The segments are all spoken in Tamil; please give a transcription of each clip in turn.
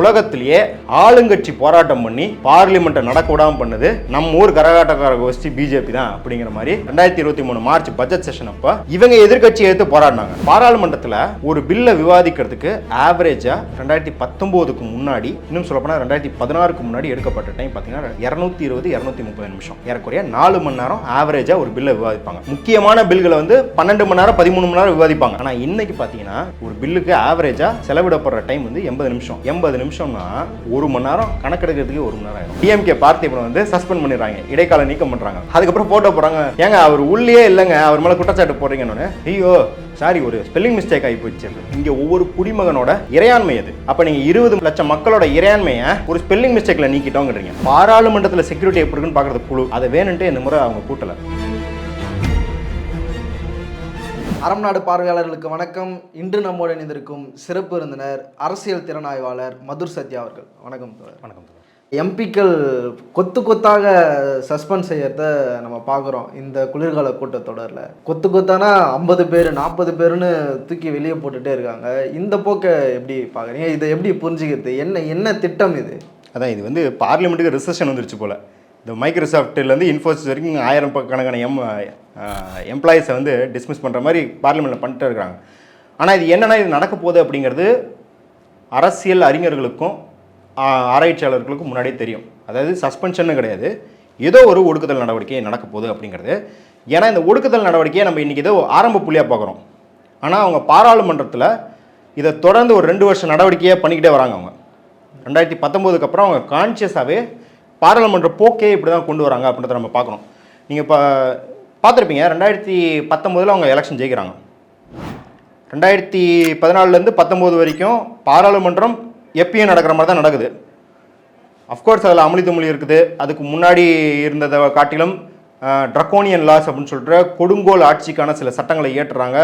உலகத்திலேயே ஆளுங்கட்சி போராட்டம் பண்ணி பார்லிமெண்ட்டை நடக்க விடாம பண்ணது நம்ம ஊர் கரகாட்டக்கார கோஷ்டி பிஜேபி தான் அப்படிங்கிற மாதிரி ரெண்டாயிரத்தி இருபத்தி மூணு மார்ச் பட்ஜெட் செஷன் அப்ப இவங்க எதிர்க்கட்சி எடுத்து போராடினாங்க. பாராளுமன்றத்தில் ஒரு பில்லை விவாதிக்கிறதுக்கு ஆவரேஜா ரெண்டாயிரத்தி பத்தொன்பதுக்கு முன்னாடி இன்னும் சொல்லப்போனா ரெண்டாயிரத்தி பதினாறுக்கு முன்னாடி எடுக்கப்பட்ட டைம் பார்த்தீங்கன்னா இரநூத்தி இருபது இரநூத்தி முப்பது நிமிஷம். ஏறக்குறைய நாலு மணி நேரம் ஆவரேஜா ஒரு பில்லை விவாதிப்பாங்க. முக்கியமான பில்களை வந்து பன்னெண்டு மணி நேரம் பதிமூணு மணி நேரம் விவாதிப்பாங்க. ஆனா இன்னைக்கு பார்த்தீங்கன்னா ஒரு பில்லுக்கு ஆவரேஜா செலவிடப்படுற டைம் வந்து எண்பது நிமிஷம். எண்பது நிமிஷம் நிமிஷம்னா ஒரு மணி நேரம் கணக்கெடுக்கிறதுக்கு ஒரு மணி நேரம் ஆகும் டிஎம்கே பார்த்திபன் வந்து சஸ்பெண்ட் பண்ணிடுறாங்க. இடைக்கால நீக்கம் பண்றாங்க. அதுக்கப்புறம் போட்டோ போடுறாங்க. ஏங்க அவர் உள்ளே இல்லைங்க. அவர் மேல குற்றச்சாட்டு போடுறீங்கன்னு ஐயோ சாரி ஒரு ஸ்பெல்லிங் மிஸ்டேக் ஆகி போச்சு. இங்க ஒவ்வொரு குடிமகனோட இறையாண்மை அது. அப்ப நீங்க இருபது லட்சம் மக்களோட இறையாண்மையை ஒரு ஸ்பெல்லிங் மிஸ்டேக்ல நீக்கிட்டோங்கிறீங்க. பாராளுமன்றத்தில் செக்யூரிட்டி எப்படி இருக்குன்னு பாக்குறது குழு. அதை வேணுன்ட்டு இந்த முறை அவங்க கூட்டல. அறம் நாடு பார்வையாளர்களுக்கு வணக்கம். இன்று நம்மோடு இணைந்திருக்கும் சிறப்பு விருந்தினர் அரசியல் திறனாய்வாளர் மதுர் சத்யா அவர்கள். வணக்கம். வணக்கம் எம்பிக்கள் கொத்து கொத்தாக சஸ்பெண்ட் செய்யறத நம்ம பார்க்குறோம். இந்த குளிர்கால கூட்டத்தொடரில். கொத்து கொத்தானா ஐம்பது பேர் நாற்பது பேர்னு தூக்கி வெளியே போட்டுட்டே இருக்காங்க. இந்த போக்கை எப்படி பார்க்குறீங்க? இதை எப்படி புரிஞ்சுக்கிறது? என்ன என்ன திட்டம் இது? அதான் இது வந்து பார்லிமெண்ட்டுக்கு ரிசெஷன் வந்துருச்சு போல. இந்த மைக்ரோசாஃப்ட்லேருந்து இன்ஃபோசிஸ் வரைக்கும் ஆயிரம் கணக்கான எம் எம்ப்ளாயீஸை வந்து டிஸ்மிஸ் பண்ணுற மாதிரி பார்லிமெண்ட்டில் பண்ணிட்டு இருக்கிறாங்க ஆனால் இது என்னென்னா இது நடக்க போகுது அப்படிங்கிறது அரசியல் அறிஞர்களுக்கும் ஆராய்ச்சியாளர்களுக்கும் முன்னாடியே தெரியும். அதாவது சஸ்பென்ஷன் கிடையாது. ஏதோ ஒரு ஒடுக்குதல் நடவடிக்கை நடக்க போகுது அப்படிங்கிறது. ஏன்னா இந்த ஒடுக்குதல் நடவடிக்கையை நம்ம இன்றைக்கி ஏதோ ஆரம்ப புள்ளியாக பார்க்குறோம் ஆனால் அவங்க பாராளுமன்றத்தில் இதை தொடர்ந்து ஒரு ரெண்டு வருஷம் நடவடிக்கையாக பண்ணிக்கிட்டே வராங்க அவங்க. ரெண்டாயிரத்தி பத்தொம்போதுக்கு அப்புறம் அவங்க கான்சியஸாகவே பாராளுமன்ற போக்கே இப்படி தான் கொண்டு வராங்க அப்படின்றத நம்ம பார்க்கணும். நீங்கள் இப்போ பார்த்துருப்பீங்க ரெண்டாயிரத்தி பத்தொம்போதில் அவங்க எலெக்ஷன் ஜெயிக்கிறாங்க. ரெண்டாயிரத்தி பதினாலுலேருந்து பத்தொம்போது வரைக்கும் பாராளுமன்றம் எப்பயும் நடக்கிற மாதிரி தான் நடக்குது. அஃப்கோர்ஸ் அதில் அமளி துமளி இருக்குது. அதுக்கு முன்னாடி இருந்ததை காட்டிலும் ட்ரக்கோனியன் லாஸ் அப்படின்னு சொல்கிற கொடுங்கோல் ஆட்சிக்கான சில சட்டங்களை இயற்றுறாங்க.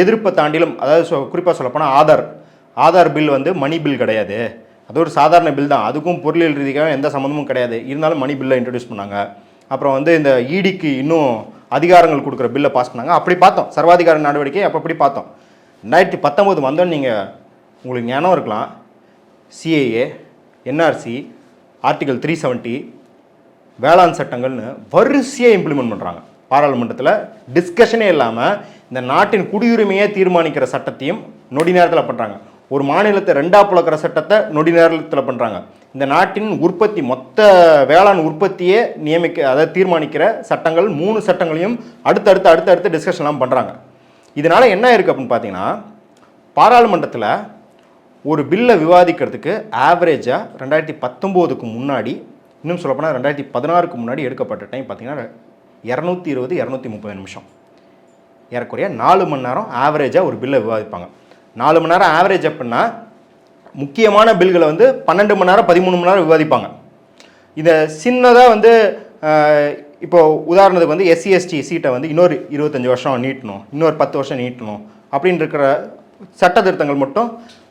எதிர்ப்பை தாண்டிலும் அதாவது குறிப்பாக சொல்லப்போனால் ஆதார் ஆதார் பில் வந்து மணி பில் கிடையாது. அது ஒரு சாதாரண பில் தான். அதுக்கும் பொருளியல் ரீதியாக எந்த சம்மந்தமும் கிடையாது. இருந்தாலும் மணி பில்லை இன்ட்ரடியூஸ் பண்ணாங்க. அப்புறம் வந்து இந்த இடிக்கு இன்னும் அதிகாரங்கள் கொடுக்குற பில்லை பாஸ் பண்ணாங்க. அப்படி பார்த்தோம். சர்வாதிகார நடவடிக்கை அப்போ அப்படி பார்த்தோம். ரெண்டாயிரத்தி பத்தொம்போது வந்தோன்னு நீங்கள் உங்களுக்கு ஞானம் இருக்கலாம். CAA NRC article three seventy வேளாண் சட்டங்கள்னு வரிசையாக இம்ப்ளிமெண்ட் பண்ணுறாங்க பாராளுமன்றத்தில் டிஸ்கஷனே இல்லாமல் இந்த நாட்டின் குடியுரிமையை தீர்மானிக்கிற சட்டத்தையும் நொடி நேரத்தில் பண்ணுறாங்க ஒரு மாநிலத்தை ரெண்டா பிளக்கிற சட்டத்தை நொடி நேரத்தில் பண்ணுறாங்க இந்த நாட்டின் உற்பத்தி மொத்த வேளாண் உற்பத்தியே நியமிக்க அதாவது தீர்மானிக்கிற சட்டங்கள் மூணு சட்டங்களையும் அடுத்தடுத்து அடுத்தடுத்து டிஸ்கஷன்லாம் பண்ணுறாங்க இதனால் என்ன இருக்குது அப்படின்னு பார்த்தீங்கன்னா பாராளுமன்றத்தில் ஒரு பில்லை விவாதிக்கிறதுக்கு ஆவரேஜாக ரெண்டாயிரத்தி பத்தொம்போதுக்கு முன்னாடி இன்னும் சொல்லப்போனால் ரெண்டாயிரத்தி பதினாறுக்கு முன்னாடி எடுக்கப்பட்ட டைம் பார்த்தீங்கன்னா இரநூத்தி இருபது இரநூத்தி முப்பது நிமிஷம். ஏறக்குறைய நாலு மணி நேரம் ஆவரேஜாக ஒரு பில்லை விவாதிப்பாங்க. நாலு மணி நேரம் ஆவரேஜ் அப்படின்னா முக்கியமான பில்களை வந்து பன்னெண்டு மணி நேரம் பதிமூணு மணி நேரம் விவாதிப்பாங்க. இதை சின்னதாக வந்து இப்போது உதாரணத்துக்கு வந்து எஸ்சிஎஸ்டி சீட்டை வந்து இன்னொரு இருபத்தஞ்சி வருஷம் நீட்டணும் இன்னொரு பத்து வருஷம் நீட்டணும் அப்படின்னு இருக்கிற சட்ட திருத்தங்கள் மட்டும்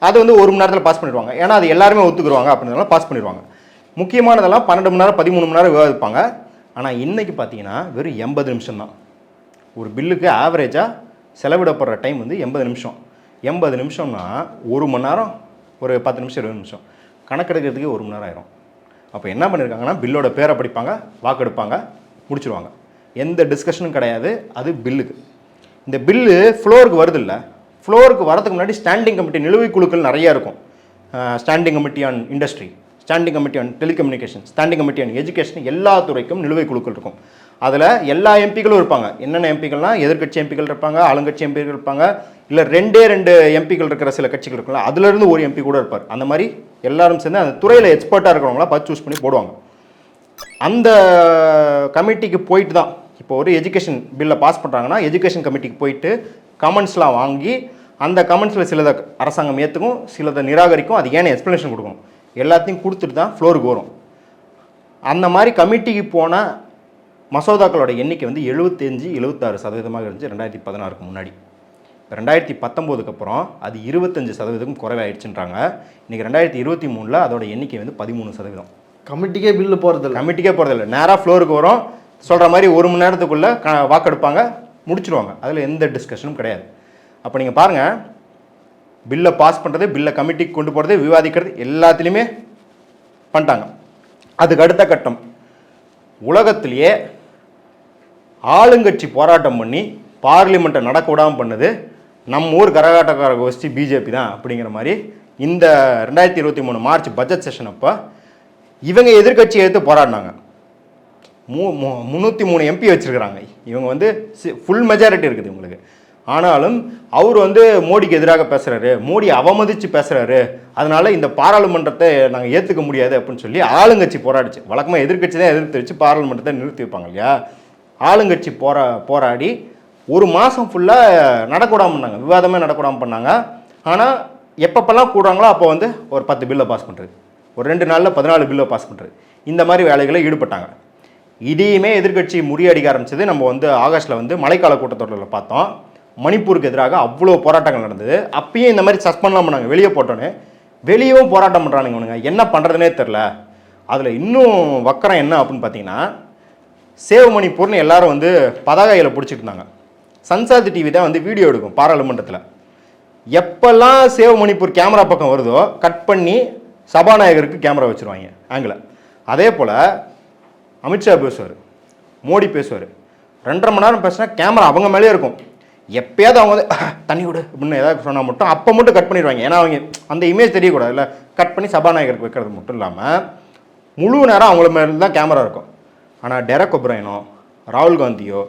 அது வந்து ஒரு மணி நேரத்தில் பாஸ் பண்ணிடுவாங்க. ஏன்னா அது எல்லாருமே ஒத்துக்குருவாங்க அப்படின்றதுனால பாஸ் பண்ணிடுவாங்க. முக்கியமானதெல்லாம் பன்னெண்டு மணி நேரம் பதிமூணு மணி நேரம் விவாதிப்பாங்க. ஆனால் இன்றைக்கி பார்த்தீங்கன்னா வெறும் எண்பது நிமிஷம் தான் ஒரு பில்லுக்கு ஆவரேஜாக செலவிடப்படுற டைம் வந்து எண்பது நிமிஷம். எண்பது நிமிஷம்னா ஒரு மணி நேரம் ஒரு பத்து நிமிஷம் இருபது நிமிஷம். கணக்கெடுக்கிறதுக்கு ஒரு மணி நேரம் ஆயிரும். அப்போ என்ன பண்ணியிருக்காங்கன்னா பில்லோட பேரை படிப்பாங்க வாக்கெடுப்பாங்க முடிச்சிருவாங்க. எந்த டிஸ்கஷனும் கிடையாது அது பில்லுக்கு இந்த பில்லு ஃப்ளோருக்கு வருது இல்லை ஃப்ளோருக்கு வரதுக்கு முன்னாடி ஸ்டாண்டிங் கமிட்டி நிலுவைக் குழுக்கள் நிறைய இருக்கும். Standing committee on industry standing committee on telecommunication standing committee on education எல்லா துறைக்கும் நிலுவைக் குழுக்கள் இருக்கும். அதில் எல்லா எம்பிக்களும் இருப்பாங்க. என்னென்ன எம்பிக்கள்னால் எதிர்க்கட்சி எம்பிக்கள் இருப்பாங்க ஆளுங்கட்சி எம்பிக்கள் இருப்பாங்க. இல்லை ரெண்டே ரெண்டு எம்பிக்கள் இருக்கிற சில கட்சிகள் இருக்குல்ல அதுலேருந்து ஒரு எம்பி கூட இருப்பார். அந்த மாதிரி எல்லாரும் சேர்ந்து அந்த துறையில் எக்ஸ்பர்ட்டாக இருக்கிறவங்கள பார்த்து சூஸ் பண்ணி போடுவாங்க. அந்த கமிட்டிக்கு போயிட்டு தான் இப்போ ஒரு எஜுகேஷன் பில்லை பாஸ் பண்ணுறாங்கன்னா எஜுகேஷன் கமிட்டிக்கு போயிட்டு கமெண்ட்ஸ்லாம் வாங்கி அந்த கமெண்ட்ஸில் சிலதை அரசாங்கம் ஏற்றுக்கும் சிலதை நிராகரிக்கும் அது ஏன்னு எக்ஸ்ப்ளனேஷன் கொடுக்கும் எல்லாத்தையும் கொடுத்துட்டு தான் ஃப்ளோருக்கு வரும். அந்த மாதிரி கமிட்டிக்கு போனால் மசோதாக்களோட எண்ணிக்கை வந்து எழுபத்தஞ்சு எழுபத்தாறு சதவீதமாக இருந்துச்சு ரெண்டாயிரத்தி பதினாறுக்கு முன்னாடி. ரெண்டாயிரத்தி பத்தொம்போதுக்கு அப்புறம் அது இருபத்தஞ்சு சதவீதம் குறைவாயிடுச்சுன்றாங்க. இன்றைக்கி ரெண்டாயிரத்தி இருபத்தி மூணில் அதோட எண்ணிக்கை வந்து பதிமூணு சதவீதம். கமிட்டிக்கே பில்லு போகிறதில்ல கமிட்டிக்கே போகிறதில்ல நேராக ஃப்ளோருக்கு வரும் சொல்கிற மாதிரி ஒரு மணி நேரத்துக்குள்ளே க வாக்கெடுப்பாங்க முடிச்சிருவாங்க. அதில் எந்த டிஸ்கஷனும் கிடையாது. அப்போ நீங்கள் பாருங்கள் பில்லை பாஸ் பண்ணுறது பில்லை கமிட்டிக்கு கொண்டு போகிறது விவாதிக்கிறது எல்லாத்துலேயுமே பண்ணிட்டாங்க. அதுக்கு அடுத்த கட்டம் உலகத்திலேயே ஆளுங்கட்சி போராட்டம் பண்ணி பார்லிமெண்ட்டை நடக்க விடாமல் பண்ணது நம்ம ஊர் கரகாட்டக்கார கோஷ்டி பிஜேபி தான் அப்படிங்கிற மாதிரி இந்த ரெண்டாயிரத்தி இருபத்தி மூணு மார்ச் பட்ஜெட் செஷன் அப்போ இவங்க எதிர்கட்சி எடுத்து போராடினாங்க. மூ முந்நூற்றி மூணு எம்பி வச்சுருக்கிறாங்க. இவங்க வந்து ஃபுல் மெஜாரிட்டி இருக்குது இவங்களுக்கு. ஆனாலும் அவர் வந்து மோடிக்கு எதிராக பேசுகிறாரு மோடி அவமதித்து பேசுகிறாரு அதனால இந்த பாராளுமன்றத்தை நாங்கள் ஏற்றுக்க முடியாது அப்படின்னு சொல்லி ஆளுங்கட்சி போராடிச்சு. வழக்கமாக எதிர்க்கட்சி தான் எதிர்த்து வச்சு பாராளுமன்றத்தை நிறுத்தி வைப்பாங்க இல்லையா? ஆளுங்கட்சி போரா போராடி ஒரு மாதம் ஃபுல்லாக நடக்கூடாமல் பண்ணாங்க. விவாதமே நடக்கூடாமல் பண்ணாங்க. ஆனால் எப்பப்பெல்லாம் கூடுறாங்களோ அப்போ வந்து ஒரு பத்து பில்லை பாஸ் பண்ணுறது ஒரு ரெண்டு நாளில் பதினாலு பில்லை பாஸ் பண்ணுறது இந்த மாதிரி வேலைகளை ஈடுபட்டாங்க. இதையுமே எதிர்க்கட்சி முறியடிக்க ஆரம்பிச்சது. நம்ம வந்து ஆகஸ்ட்டில் வந்து மழைக்கால கூட்டத்தொடரில் பார்த்தோம். மணிப்பூருக்கு எதிராக அவ்வளோ போராட்டங்கள் நடந்தது. அப்பயும் இந்த மாதிரி சஸ்பெண்ட்லாம் பண்ணாங்க. வெளியே போட்டோன்னே வெளியவும் போராட்டம் பண்ணுறானுங்க இவனுங்க. என்ன பண்ணுறதுனே தெரில அதில் இன்னும் வக்கரம் என்ன அப்படின்னு பார்த்தீங்கன்னா சேவ் மணிப்பூர்னு எல்லாரும் வந்து பதாகையில் பிடிச்சிட்டு இருந்தாங்க சன்சாதி டிவி தான் வந்து வீடியோ எடுக்கும் பாராளுமன்றத்தில். எப்பெல்லாம் சேவ் மணிப்பூர் கேமரா பக்கம் வருதோ கட் பண்ணி சபாநாயகருக்கு கேமரா வச்சுருவாங்க ஆங்கில. அதே போல் அமித்ஷா பேசுவார் மோடி பேசுவார். ரெண்டரை மணி நேரம் பேசினா கேமரா அவங்க மேலேயே இருக்கும். எப்பயாவது அவங்க வந்து தண்ணி விடு அப்படின்னு ஏதாவது சொன்னால் மட்டும் அப்போ மட்டும் கட் பண்ணிடுவாங்க. ஏன்னா அவங்க அந்த இமேஜ் தெரியக்கூடாது இல்லை கட் பண்ணி சபாநாயகருக்கு வைக்கிறது மட்டும் இல்லாமல் முழு நேரம் அவங்கள மேலே தான் கேமரா இருக்கும். ஆனால் டெரக் ஒப்ரைனோ ராகுல் காந்தியோ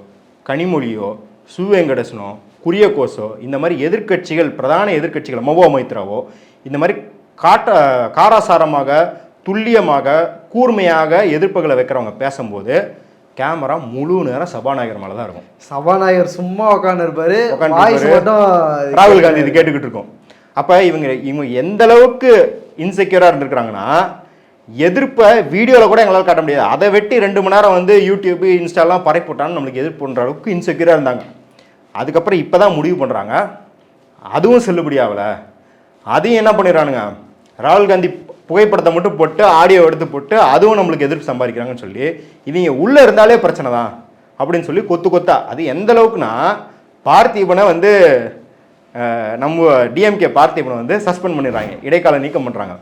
கனிமொழியோ சு வெங்கடேசனோ குரியகோஸோ இந்த மாதிரி எதிர்க்கட்சிகள் பிரதான எதிர்க்கட்சிகள் மொவோ மைத்ராவோ இந்த மாதிரி காட்ட காராசாரமாக துல்லியமாக கூர்மையாக எதிர்ப்புகளை வைக்கிறவங்க பேசும்போது கேமரா முழு நேரம் சபாநாயகர் மேலே தான் இருக்கும். சபாநாயகர் சும்மா உட்காந்து இருப்பாரு உட்கார்ந்து வாய்ஸ் இருப்பாரு. மட்டும் ராகுல் காந்தி இது கேட்டுக்கிட்டு இருக்கோம். அப்போ இவங்க இவங்க எந்த அளவுக்கு இன்செக்யூராக இருந்திருக்கிறாங்கன்னா எதிர்ப்பை வீடியோவில் கூட எங்களால் காட்ட முடியாது. அதை வெட்டி ரெண்டு மணி நேரம் வந்து யூடியூப் இன்ஸ்டாலாம் பறை நம்மளுக்கு எதிர்ப்பு பண்ணுற அளவுக்கு இன்செக்யூராக இருந்தாங்க. அதுக்கப்புறம் இப்போ தான் முடிவு பண்ணுறாங்க அதுவும் செல்லுபடி ஆகலை. அதையும் என்ன பண்ணிடுறானுங்க? ராகுல் காந்தி புகைப்படத்தை மட்டும் போட்டு ஆடியோ எடுத்து போட்டு அதுவும் நம்மளுக்கு எதிர்ப்பு சம்பாதிக்கிறாங்கன்னு சொல்லி இவங்க உள்ளே இருந்தாலே பிரச்சனை தான் அப்படின்னு சொல்லி கொத்து கொத்தா. அது எந்த அளவுக்குன்னா பார்த்திபனை வந்து நம்ம டிஎம்கே பார்த்திபனை வந்து சஸ்பெண்ட் பண்ணிடுறாங்க. இடைக்கால நீக்கம் பண்ணுறாங்க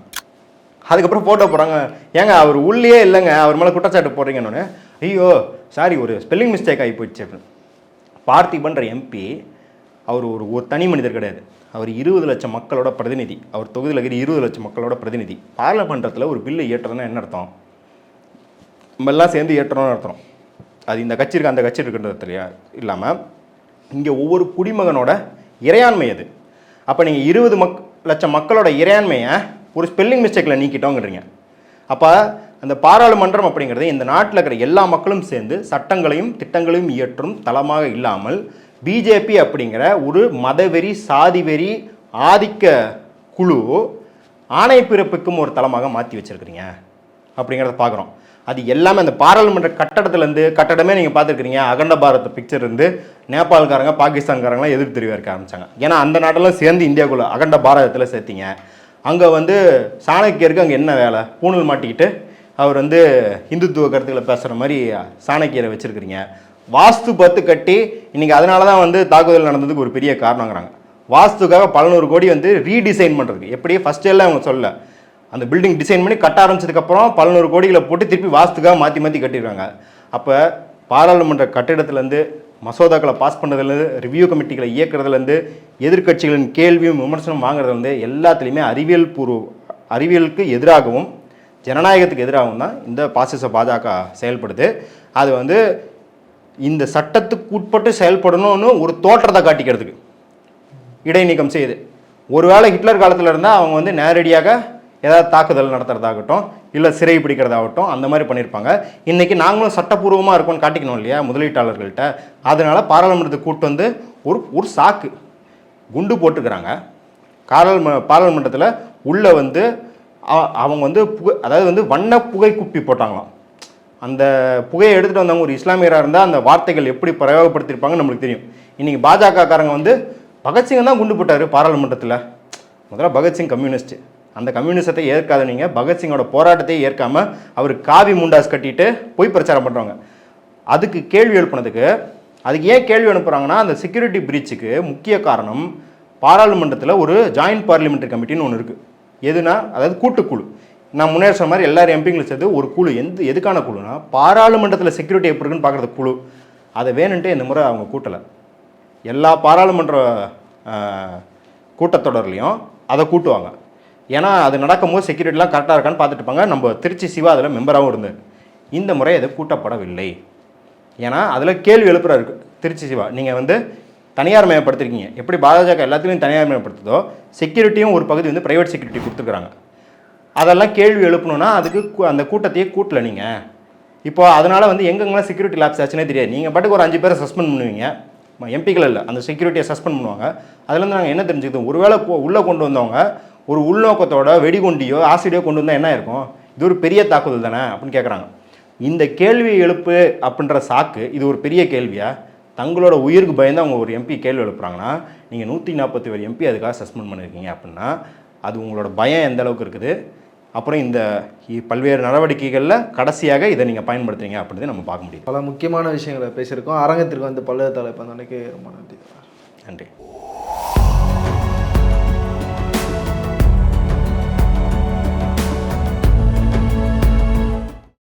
அதுக்கப்புறம் ஃபோட்டோ போடுறாங்க ஏங்க அவர் உள்ளே இல்லைங்க அவர் மேலே குற்றச்சாட்டு போடுறீங்கன்னு ஐயோ சாரி ஒரு ஸ்பெல்லிங் மிஸ்டேக் ஆகி போயிடுச்சு அப்படின்னு. பார்த்திபன்ற எம்பி அவர் ஒரு ஒரு தனி மனிதர் கிடையாது. அவர் இருபது லட்சம் மக்களோட பிரதிநிதி. அவர் தொகுதியில் இருக்கிற இருபது லட்சம் மக்களோட பிரதிநிதி. பார்லமெண்டத்தில் ஒரு பில்லு ஏற்றுறதுன்னா என்ன அர்த்தம்? நம்ம எல்லாம் சேர்ந்து ஏற்றணும்னு அர்த்தம். அது இந்த கட்சி இருக்கு அந்த கட்சி இருக்குன்றது தெரியா இல்லாமல் இங்கே ஒவ்வொரு குடிமகனோட இறையாண்மை அது. அப்போ நீங்கள் இருபது மக் லட்சம் மக்களோட இறையாண்மையை ஒரு ஸ்பெல்லிங் மிஸ்டேக்கில் நீக்கிட்டோங்கிறீங்க. அப்போ அந்த பாராளுமன்றம் அப்படிங்கிறது இந்த நாட்டில் இருக்கிற எல்லா மக்களும் சேர்ந்து சட்டங்களையும் திட்டங்களையும் இயற்றும் தளமாக இல்லாமல் பிஜேபி அப்படிங்கிற ஒரு மதவெறி சாதிவெறி ஆதிக்க குழு ஆணை பிறப்புக்கும் ஒரு தளமாக மாற்றி வச்சுருக்கிறீங்க. அப்படிங்கிறத பார்க்குறோம் அது எல்லாமே அந்த பாராளுமன்ற கட்டடத்துலேருந்து கட்டடமே நீங்கள் பார்த்துருக்கிறீங்க. அகண்ட பாரத் பிக்சர் இருந்து நேபாள்காரங்க பாகிஸ்தான்காரங்களாம் எதிர்த்து தெரிவிக்க ஆரம்பித்தாங்க ஏன்னா அந்த நாட்டெல்லாம் சேர்ந்து இந்தியாக்குள்ளே அகண்ட பாரதத்தில் சேர்த்தீங்க. அங்கே வந்து சாணக்கியருக்கு அங்கே என்ன வேலை? பூணல் மாட்டிக்கிட்டு அவர் வந்து இந்துத்துவ கருத்துக்களை பேசுகிற மாதிரி சாணக்கியரை வச்சுருக்கிறீங்க. வாஸ்து பத்து கட்டி இன்றைக்கி அதனால தான் வந்து தாக்குதல் நடந்ததுக்கு ஒரு பெரிய காரணங்கிறாங்க. வாஸ்துக்காக பல நூறு கோடி வந்து ரீடிசைன் பண்ணுறதுக்கு எப்படியே ஃபஸ்ட் எல்லாம் அவங்க சொல்ல அந்த பில்டிங் டிசைன் பண்ணி கட்ட ஆரம்பிச்சதுக்கப்புறம் பல நூறு கோடிகளை போட்டு திருப்பி வாஸ்துக்காக மாற்றி மாற்றி கட்டிடுறாங்க. அப்போ பாராளுமன்ற கட்டிடத்துலேருந்து மசோதாக்களை பாஸ் பண்ணுறதுலேருந்து ரிவ்யூ கமிட்டிகளை இயக்குறதுலேருந்து எதிர்க்கட்சிகளின் கேள்வியும் விமர்சனம் வாங்குறதுலேருந்து எல்லாத்துலேயுமே அறிவியல் பூர்வ அறிவியலுக்கு எதிராகவும் ஜனநாயகத்துக்கு எதிராகவும் தான் இந்த பாசிச பாஜக செயல்படுது. அது வந்து இந்த சட்டத்துக்கு உட்பட்டு செயல்படணும்னு ஒரு தோற்றத்தை காட்டிக்கிறதுக்கு இடைநீக்கம் செய்யுது. ஒருவேளை ஹிட்லர் காலத்தில் இருந்தால் அவங்க வந்து நேரடியாக ஏதாவது தாக்குதல் நடத்துறதாகட்டும் இல்லை சிறை பிடிக்கிறதாகட்டும் அந்த மாதிரி பண்ணியிருப்பாங்க இன்றைக்கி நாங்களும் சட்டப்பூர்வமாக இருக்கோம்னு காட்டிக்கணும் இல்லையா முதலீட்டாளர்கள்ட்ட. அதனால் பாராளுமன்றத்துக்கு கூட்டு வந்து ஒரு ஒரு சாக்கு குண்டு போட்டுக்கிறாங்க. பாராளும பாராளுமன்றத்தில் உள்ளே வந்து அவங்க வந்து புகை அதாவது வந்து வண்ண புகை குப்பி போட்டாங்களாம். அந்த புகையை எடுத்துகிட்டு வந்தவங்க ஒரு இஸ்லாமியராக இருந்தால் அந்த வார்த்தைகள் எப்படி பிரயோகப்படுத்தியிருப்பாங்கன்னு நம்மளுக்கு தெரியும். இன்றைக்கி பாஜக காரங்க வந்து பகத்சிங் தான் குண்டு போட்டார் பாராளுமன்றத்தில். முதல்ல பகத்சிங் கம்யூனிஸ்ட்டு. அந்த கம்யூனிசத்தை ஏற்காத நீங்கள் பகத்சிங்கோட போராட்டத்தை ஏற்காமல் அவர் காவி முண்டாஸ் கட்டிட்டு போய் பிரச்சாரம் பண்ணுறாங்க அதுக்கு கேள்வி எழுப்புனதுக்கு அதுக்கு ஏன் கேள்வி அனுப்புகிறாங்கன்னா அந்த செக்யூரிட்டி பிரீச்சுக்கு முக்கிய காரணம் பாராளுமன்றத்தில் ஒரு ஜாயிண்ட் பார்லிமெண்ட்ரி கமிட்டின்னு ஒன்று இருக்குது எதுனா அதாவது கூட்டுக்குழு. நான் முன்னேற சொன்ன மாதிரி எல்லாரும் எம்பிங்களும் சேர்த்து ஒரு குழு. எந்த எதுக்கான குழுனா பாராளுமன்றத்தில் செக்யூரிட்டி எப்படி இருக்குன்னு பார்க்குறது குழு. அதை வேணுன்ட்டு இந்த முறை அவங்க கூட்டலை. எல்லா பாராளுமன்ற கூட்டத்தொடர்லையும் அதை கூட்டுவாங்க. ஏன்னா அது நடக்கும்போது செக்யூரிட்டிலாம் கரெக்டாக இருக்கான்னு பார்த்துட்டு இருப்பாங்க நம்ம திருச்சி சிவா அதில் மெம்பராகவும் இருந்தார். இந்த முறை அது கூட்டப்படவில்லை. ஏன்னா அதில் கேள்வி எழுப்புறாரு திருச்சி சிவா. நீங்கள் வந்து தனியார் மயப்படுத்திருக்கீங்க. எப்படி பாஜக எல்லாத்துலேயும் தனியார் மயப்படுத்துதோ செக்யூரிட்டியும் ஒரு பகுதி வந்து ப்ரைவேட் செக்யூரிட்டி கொடுத்துருக்குறாங்க அதெல்லாம் கேள்வி எழுப்பணும்னா அதுக்கு கூ- அந்த கூட்டத்தையே கூட்டல நீங்கள் இப்போ அதனால் வந்து எங்கெங்கெல்லாம் செக்யூரிட்டி லேப்ஸ் ஆச்சுன்னே தெரியாது. நீங்கள் பாட்டுக்கு ஒரு அஞ்சு பேரை சஸ்பெண்ட் பண்ணுவீங்க. எம்பிக்கள் இல்லை. அந்த செக்யூரிட்டியை சஸ்பெண்ட் பண்ணுவாங்க. அதுலேருந்து நாங்கள் என்ன தெரிஞ்சுக்கிட்டோம்? ஒருவேளை உள்ளே கொண்டு வந்தவங்க ஒரு உள்நோக்கத்தோட வெடிகுண்டியோ ஆசிடியோ கொண்டு வந்தால் என்ன இருக்கும் இது ஒரு பெரிய தாக்குதல் தானே அப்படின்னு கேட்குறாங்க இந்த கேள்வி எழுப்பு அப்படின்ற சாக்கு இது ஒரு பெரிய கேள்வியா? தங்களோட உயிருக்கு பயந்து அவங்க ஒரு எம்பி கேள்வி எழுப்புறாங்கன்னா நீங்கள் நூற்றி நாற்பத்தி ஒரு எம்பி அதுக்காக சஸ்பெண்ட் பண்ணியிருக்கீங்க அப்படின்னா அது உங்களோட பயம் எந்த அளவுக்கு இருக்குது? அப்புறம் இந்த பல்வேறு நடவடிக்கைகளில் கடைசியாக இதை நீங்கள் பயன்படுத்துறீங்க அப்படின்றத நம்ம பார்க்க முடியும். பல முக்கியமான விஷயங்களை பேசியிருக்கோம். அரங்கத்திற்கு வந்து பல்வேறு தலைப்பு அன்னைக்கு ரொம்ப நன்றி. நன்றி.